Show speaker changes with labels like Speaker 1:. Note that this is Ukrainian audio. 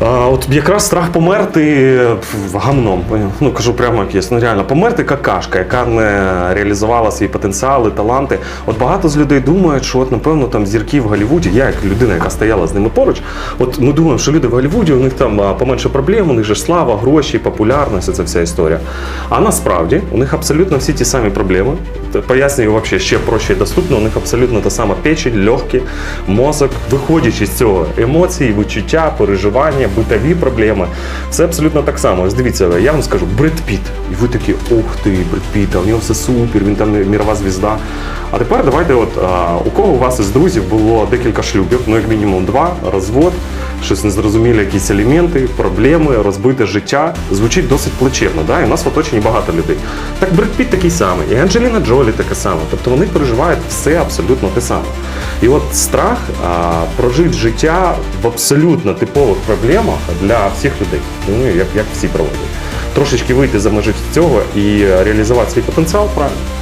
Speaker 1: А, от якраз страх померти гамном. Ну кажу прямо як є. Ну реально, померти какашка, яка не реалізувала свої потенціали, таланти. От багато з людей думають, що от напевно там зірки в Голлівуді, я як людина, яка стояла з ними поруч. От ми думаємо, що люди в Голлівуді, у них там поменше проблем, у них же слава, гроші, популярність, це вся історія. А насправді у них абсолютно всі ті самі проблеми. Пояснюю вообще ще проще і доступно. У них абсолютно та сама печень, легкі, мозок, виходячи з цього емоції, відчуття, переживання, битові проблеми. Все абсолютно так само. Ось дивіться, я вам скажу, Бред Піт. І ви такі, ух ти, Бред Піт, а у нього все супер, він там мірова звізда. А тепер давайте, от у кого у вас із друзів було декілька шлюбів, ну як мінімум два, розвод, щось незрозумілі, якісь елементи, проблеми, розбите життя. Звучить досить плачевно, да? і у нас в оточенні багато людей. Так Бред Піт такий самий, і Анджеліна Джолі таке саме. Тобто вони переживають все абсолютно те саме. І от страх а, прожити життя в абсолютно типових проблемах для всіх людей, ну як, як всі проводять. Трошечки вийти за межі цього і реалізувати свій потенціал правильно